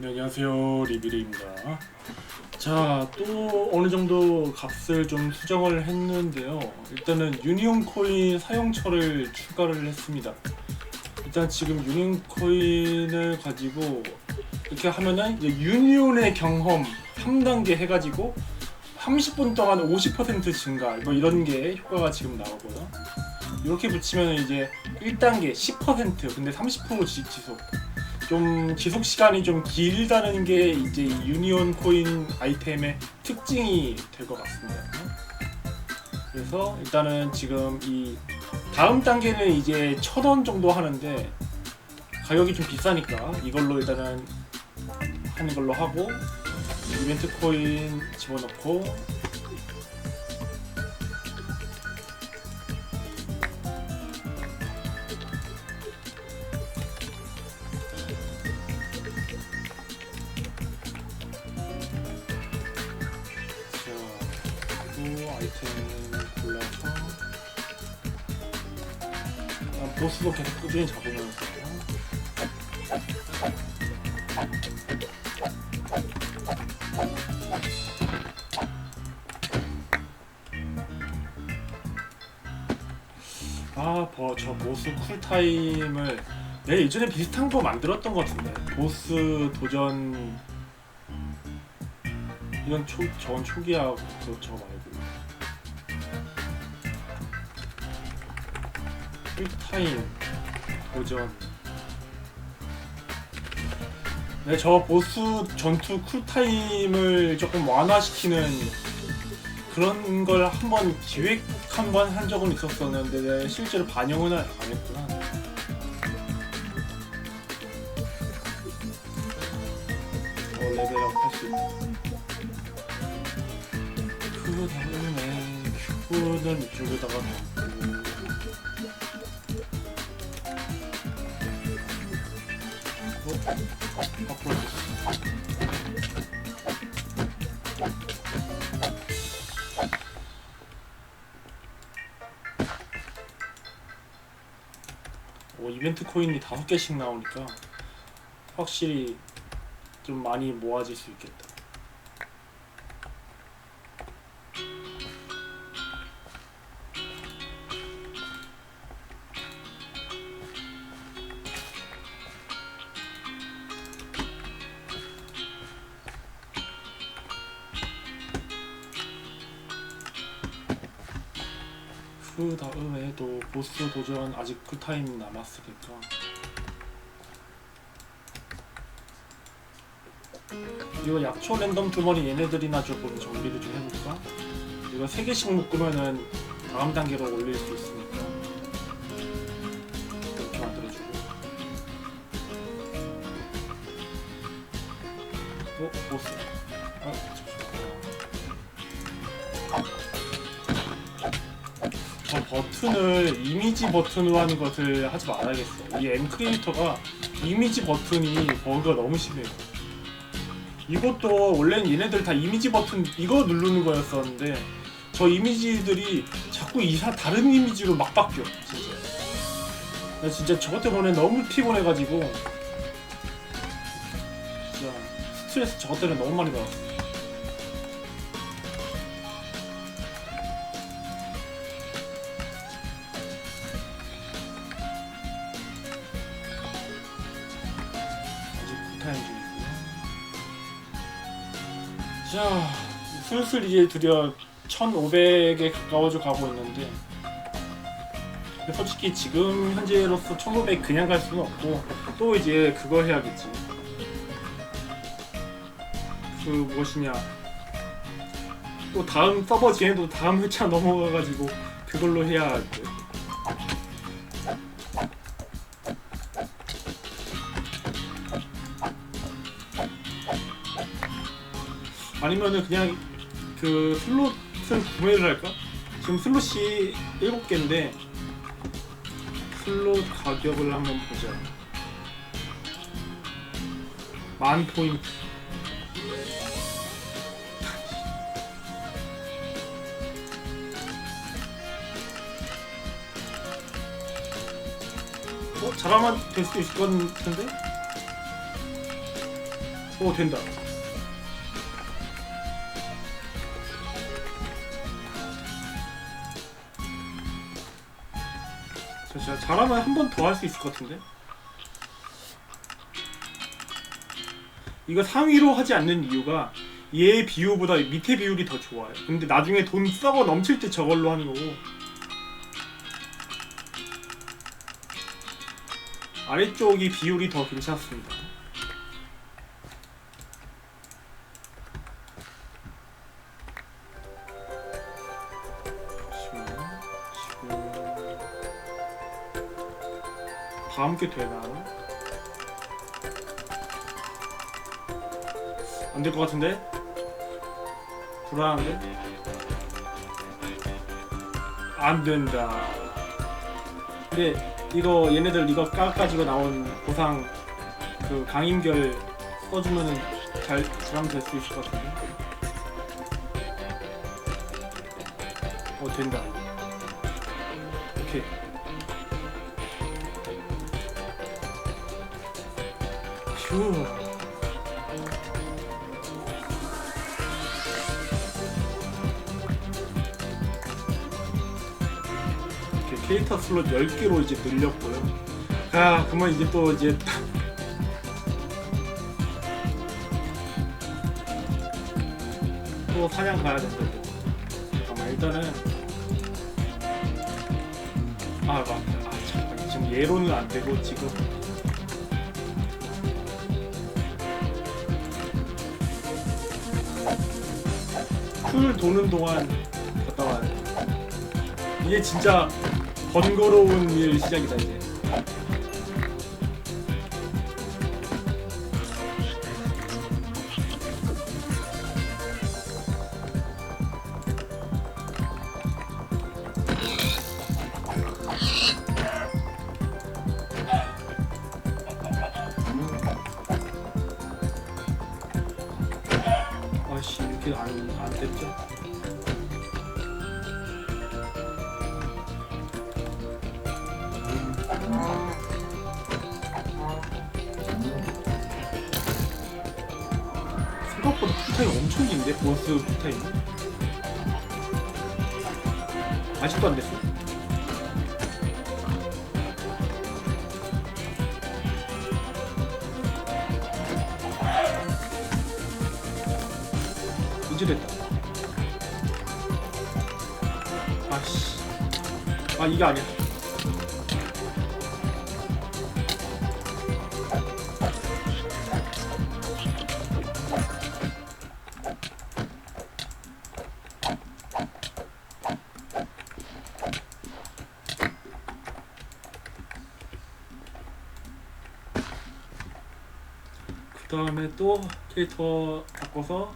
네, 안녕하세요 리비리입니다. 자, 또 어느 정도 값을 좀 수정을 했는데요. 일단은 유니온 코인 사용처를 추가를 했습니다. 일단 지금 유니온 코인을 가지고 이렇게 하면은 유니온의 경험 3단계 해가지고 30분 동안 50% 증가 뭐 이런 게 효과가 지금 나오고요. 이렇게 붙이면 이제 1단계 10% 근데 30% 지- 지속 좀 지속 시간이 좀 길다는 게 이제 이 유니온 코인 아이템의 특징이 될 것 같습니다. 그래서 일단은 지금 이 다음 단계는 이제 천 원 정도 하는데 가격이 좀 비싸니까 이걸로 일단은 하는 걸로 하고 이벤트 코인 집어넣고 보스도 계속 꾸준히 잡으면서 아, 버, 저 보스 쿨타임을 내가 예전에 비슷한 거 만들었던 것 같은데. 보스 도전 이건 초, 저건 초기하고 저, 저거 말고 쿨타임 도전 네, 저 보스 전투 쿨타임을 조금 완화시키는 그런 걸 한번 기획 한 번 한 적은 있었었는데 네, 실제로 반영은 안 했구나. 어, 레벨업 할 수 있다. 그 다음에 큐브는 이쪽에다가 넣고 오, 이벤트 코인이 다섯 개씩 나오니까 확실히 좀 많이 모아질 수 있겠다. 그 다음에도 보스 도전 아직 그 타임 남았으니까 이거 약초 랜덤 주머니 얘네들이나 조금 정비를 좀 해볼까? 이거 세 개씩 묶으면은 다음 단계로 올릴 수 있으니까 이렇게 만들어주고 어? 보스 아 잠시만 저 버튼을 이미지 버튼으로 하는 것을 하지 말아야겠어. 이 M 크리에이터가 이미지 버튼이 버그가 너무 심해요. 이것도 원래는 얘네들 다 이미지 버튼 이거 누르는 거였었는데 저 이미지들이 자꾸 이사 다른 이미지로 막 바뀌어. 진짜. 나 진짜 저것 때문에 너무 피곤해가지고 진짜 스트레스 저것 때문에 너무 많이 받았어. 슬슬 이제 드디어 1,500에 가까워져 가고 있는데 솔직히 지금 현재로서 1,500 그냥 갈 수는 없고 또 이제 그걸 해야겠지. 그 무엇이냐 또 다음 서버 진행도 다음 회차 넘어가가지고 그걸로 해야 돼. 아니면은 그냥 그 슬롯을 구매를 할까? 지금 슬롯이 7개인데 슬롯 가격을 한번 보자 만 포인트 어? 잘하면 될수 있을 것 같은데? 오 된다. 저 진짜 잘하면 한 번 더 할 수 있을 것 같은데. 이거 상위로 하지 않는 이유가 얘 비율보다 밑에 비율이 더 좋아요. 근데 나중에 돈 썩어 넘칠 때 저걸로 하는 거고. 아래쪽이 비율이 더 괜찮습니다. 다음 게 되나? 안 될 것 같은데? 불안한데? 안 된다. 근데 이거 얘네들 이거 까가지고 나온 보상 그 강인결 써주면은 잘 잘하면 될수 있을 것 같은데. 어 된다. 오케이. 휴. 이렇게 캐릭터 슬롯 10개로 이제 늘렸고요. 아, 그러면 이제 또 이제 또 사냥 가야 된다. 또. 잠깐만 일단은 아, 맞다. 아, 잠깐 지금 예로는 안 되고 지금 쿨 도는 동안 갔다 와야 돼. 이게 진짜 번거로운 일 시작이다 이제. 생각보다 풀타임 엄청 긴데? 보스 풀타임? 아직도 안 됐어. 이제 됐다. 아씨. 아 이게 아니야 다음에 또 캐릭터 바꿔서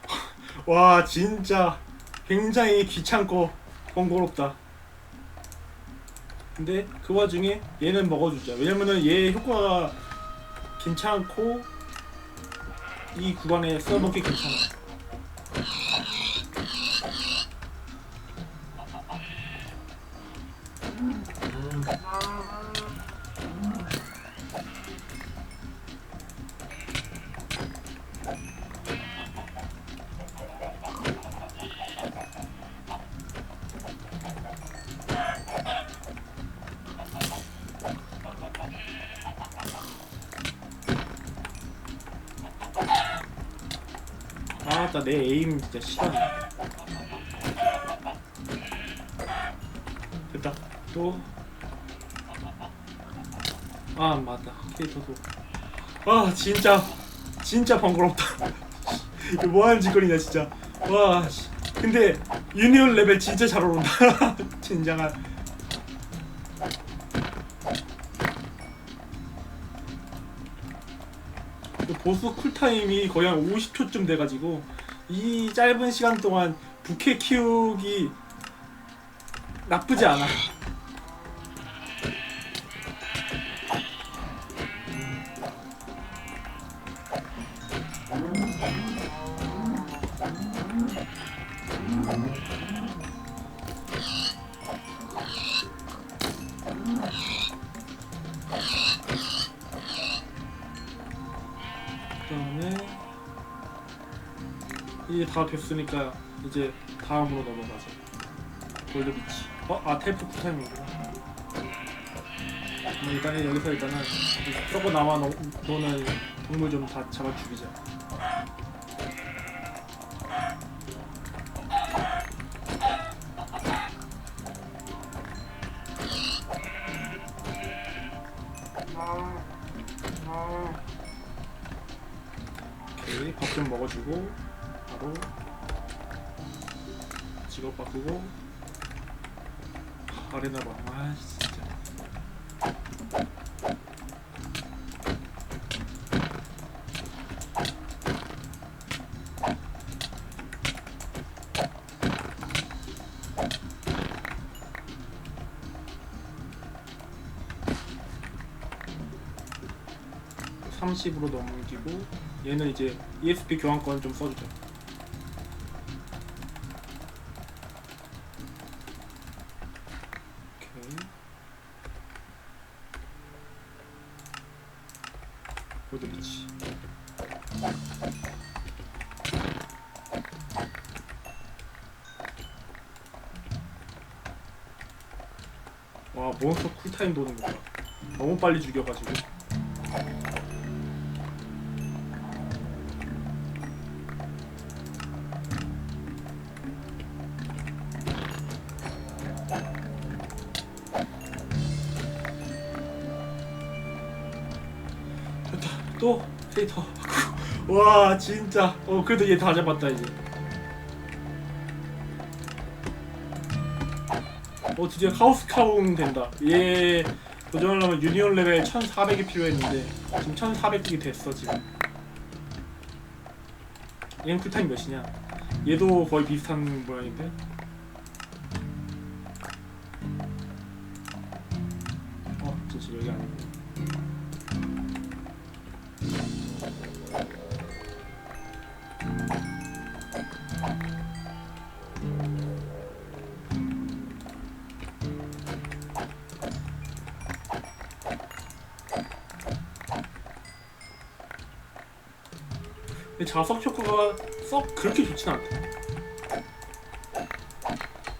와 진짜 굉장히 귀찮고 번거롭다. 근데 그 와중에 얘는 먹어주자. 왜냐면은 얘 효과가 괜찮고 이 구간에 써먹기 괜찮아 아나 내 에임 진짜 싫어 됐다. 또. 아 맞다. 캐릭터도 아. 진짜. 진짜 번거롭다. 이거 뭐 하는 짓거리냐 진짜. 와 씨. 근데 유니온 레벨 진짜 잘 오른다. 진정한. 그 보스 쿨타임이 거의 한 50초쯤 돼가지고 이 짧은 시간 동안 부캐 키우기 나쁘지 않아. 이제 다 됐으니까 이제 다음으로 넘어가죠. 골드비치. 어? 아 텔프 쿨타임이구나. 뭐 일단은 여기서 일단은 이 썩어 남아 노, 노는 동물 좀 다 잡아 죽이자. 오케이 밥 좀 먹어주고 바로 직업 바꾸고 아레나 봐아 진짜 (30으로) 넘기고 얘는 이제 ESP 교환권 좀 써주자. 와 몬스터 쿨타임 도는 거 봐. 너무 빨리 죽여가지고. 됐다. 또 데이터. 와 진짜. 어 그래도 얘 다 잡았다 이제. 어 드디어 카오스 카운 된다. 얘 도전하려면 유니온 레벨 1,400이 필요했는데 지금 1,400이 됐어 지금. 얘는 쿨타임 몇이냐? 얘도 거의 비슷한 모양인데. 어, 진짜 여기 아니고. 근데 자석 효과가 썩 그렇게 좋진 않다.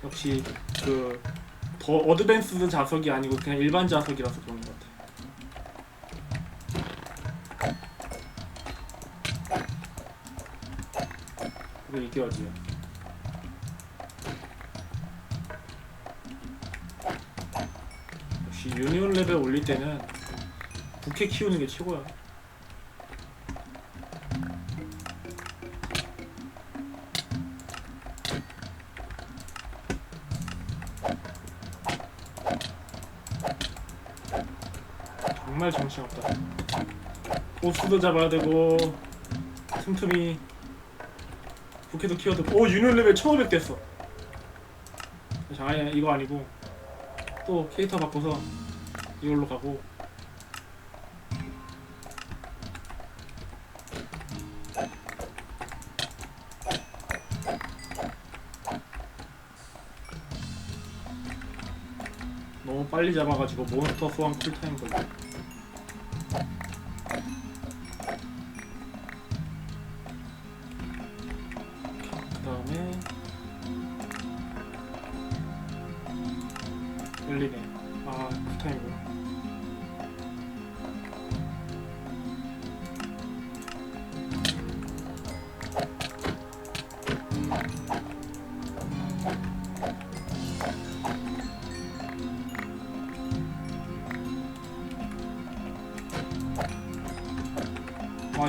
역시 그 더 어드밴스드 자석이 아니고 그냥 일반 자석이라서 그런 것 같아. 그리고 이게 어디야? 역시 유니온 레벨 올릴 때는 부캐 키우는 게 최고야. 정말 정신없다. 보스도 잡아야 되고 틈틈이 부캐도 키워도 오 유니온 레벨 1500 됐어. 자 아니 이거 아니고 또 캐릭터 바꿔서 이걸로 가고 너무 빨리 잡아가지고 몬스터 소환 쿨타임 걸려.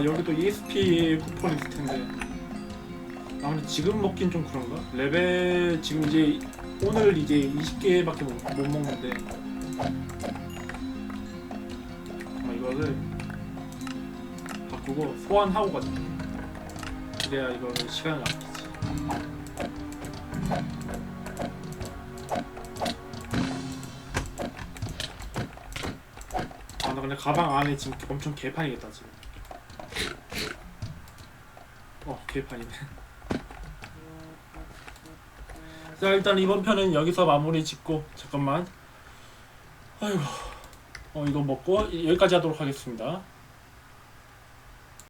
아 여기도 ESP 쿠폰 있을 텐데. 아 근데 지금 먹긴 좀 그런가? 레벨 지금 이제 오늘 이제 20개밖에 못, 못 먹는데. 아 이거를 바꾸고 소환하고 가자. 그래야 이거 시간을 아끼지. 아나 근데 가방 안에 지금 엄청 개판이겠다 지금 어 개판이네. 자 일단 이번 편은 여기서 마무리 짓고 잠깐만. 아이고. 어 이거 먹고 여기까지 하도록 하겠습니다